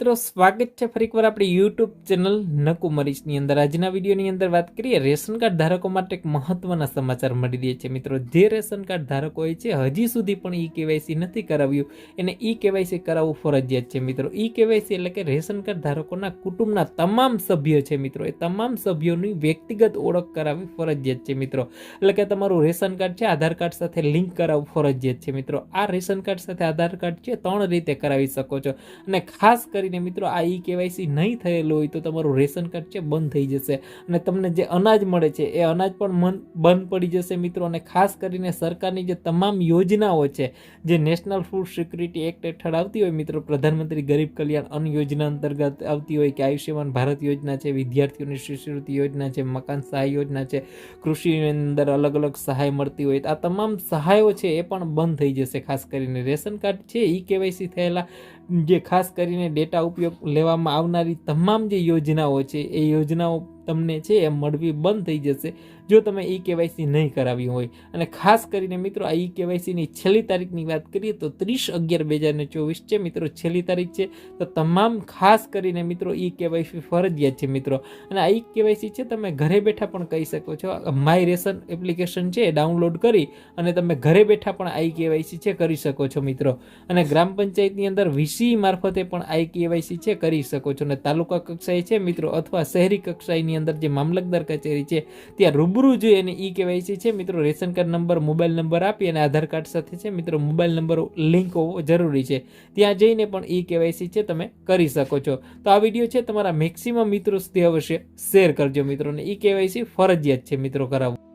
મિત્રો, સ્વાગત છે ફરીકવાર આપણી યુટ્યુબ ચેનલ નકુમરીશની અંદર. આજના વિડીયોની અંદર વાત કરીએ, રેશન કાર્ડ ધારકો માટે એક મહત્વના સમાચાર મળી રહ્યા છે. મિત્રો, જે રેશન કાર્ડ ધારકો હોય છે, હજી સુધી પણ ઈ કેવાયસી નથી કરાવ્યું. એને ઈ કેવાયસી કરાવવું ફરજિયાત છે. મિત્રો ઈ કેવાયસી એટલે કે રેશન કાર્ડ ધારકોના કુટુંબના તમામ સભ્યો છે. મિત્રો, એ તમામ સભ્યોની વ્યક્તિગત ઓળખ કરાવવી ફરજિયાત છે. મિત્રો, એટલે કે તમારું રેશન કાર્ડ છે, આધાર કાર્ડ સાથે લિંક કરાવવું ફરજિયાત છે. મિત્રો, આ રેશન કાર્ડ સાથે આધાર કાર્ડ છે, ત્રણ રીતે કરાવી શકો છો. અને ખાસ કરીને મિત્રો આ ઈ કેવાયસી નહીં થયેલું હોય તો તમારું રેશન કાર્ડ છે, બંધ થઈ જશે. અને તમને જે અનાજ મળે છે, એ અનાજ પણ મન, બંધ પડી જશે મિત્રો. અને ખાસ કરીને સરકારની જે તમામ યોજનાઓ છે, જે નેશનલ ફૂડ સિક્યુરિટી એક્ટ હેઠળ આવતી હોય મિત્રો, પ્રધાનમંત્રી ગરીબ કલ્યાણ અન્ન યોજના અંતર્ગત આવતી હોય, કે આયુષ્યમાન ભારત યોજના છે, વિદ્યાર્થીઓની શિષ્યવૃત્તિ યોજના છે, મકાન સહાય યોજના છે, કૃષિની અંદર અલગ અલગ સહાય મળતી હોય, આ તમામ સહાયો છે એ પણ બંધ થઈ જશે, ખાસ કરીને. રેશન કાર્ડ છે, ઈ કેવાયસી થયેલા, જે ખાસ કરીને ડેટા ઉપયોગ લેવામાં આવનારી તમામ જે યોજનાઓ છે, એ યોજનાઓ તમને છે એ મળવી બંધ થઈ જશે. જો તમે ઈ કેવાયસી નહીં કરાવી હોય, અને ખાસ કરીને મિત્રો આ ઈ કેવાયસીની છેલ્લી તારીખની વાત કરીએ તો ત્રીસ અગિયાર બે હજાર ચોવીસ છે મિત્રો, છેલ્લી તારીખ છે. તો તમામ ખાસ કરીને મિત્રો ઈ કેવાયસી ફરજિયાત છે મિત્રો. અને આ ઈ કેવાયસી છે તમે ઘરે બેઠા પણ કહી શકો છો. માય રેશન એપ્લિકેશન છે ડાઉનલોડ કરી અને તમે ઘરે બેઠા પણ આઈ કેવાયસી છે કરી શકો છો મિત્રો. અને ગ્રામ પંચાયતની અંદર વીસી મારફતે પણ આઈ કેવાયસી છે કરી શકો છો. અને તાલુકા કક્ષાએ છે મિત્રો, અથવા શહેરી કક્ષાએની અંદર જે મામલતદાર કચેરી છે, ત્યાં રૂબરૂ જોઈએ અને ઈ કેવાયસી છે મિત્રો, ration card number, mobile number આપી અને આધાર કાર્ડ સાથે, છે મિત્રો, મોબાઈલ નંબર લિંક હોવો જરૂરી છે. ત્યાં જઈને પણ ઈ કેવાયસી છે તમે કરી શકો છો. તો આ વીડિયો છે તમારા મેક્સિમમ મિત્રો સુધી અવશ્ય શેર કરજો, મિત્રો, અને ઈ કેવાયસી ફરજિયાત છે, મિત્રો, કરાવવું.